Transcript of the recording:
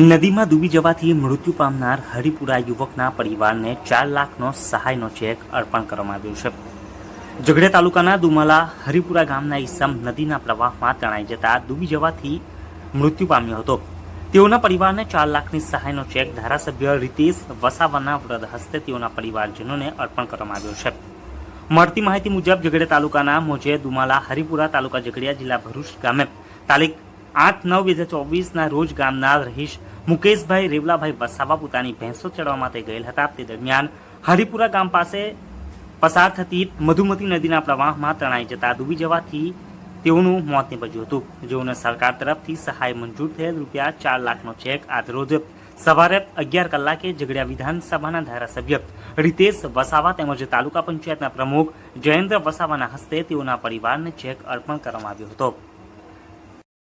નદીમાં ડૂબી જવાથી મૃત્યુ પામનાર હરિપુરા યુવકના પરિવારને ચાર લાખનો સહાયનો ચેક અર્પણ કરવામાં આવ્યો છે. ઝઘડિયા તાલુકાના દુમાલા હરિપુરા ગામના ઈસમ નદીના પ્રવાહમાં તણાઈ જતા ડૂબી જવાથી મૃત્યુ પામ્યો હતો. તેઓના પરિવારને ચાર લાખની સહાયનો ચેક ધારાસભ્ય રીતેશ વસાવાના વ્રત હસ્તે તેઓના પરિવારજનોને અર્પણ કરવામાં આવ્યો છે. મળતી માહિતી મુજબ ઝઘડિયા તાલુકાના મોજે દુમાલા હરિપુરા તાલુકા ઝઘડિયા જિલ્લા ભરૂચ ગામે તારીખ આઠ નવ બે હજાર ચોવીસના રોજ ગામના રહીશ મુકેશભાઈ રેવલાભાઈ વસાવા પોતાની ભેંસો ચડવા માટે ગયેલ હતા. તે દરમિયાન હરિપુરા ગામ પાસે પસાર થતી મધુમતી નદીના પ્રવાહમાં તણાઈ જતા ડૂબી જવાથી તેઓનું મોત નીપજ્યું હતું. જેઓને સરકાર તરફથી સહાય મંજૂર થયેલ રૂપિયા ચાર લાખનો ચેક આજરોજ સવારે અગિયાર કલાકે ઝઘડિયા વિધાનસભાના ધારાસભ્ય રીતેશ વસાવા તેમજ તાલુકા પંચાયતના પ્રમુખ જયેન્દ્ર વસાવાના હસ્તે તેઓના પરિવારને ચેક અર્પણ કરવામાં આવ્યો હતો.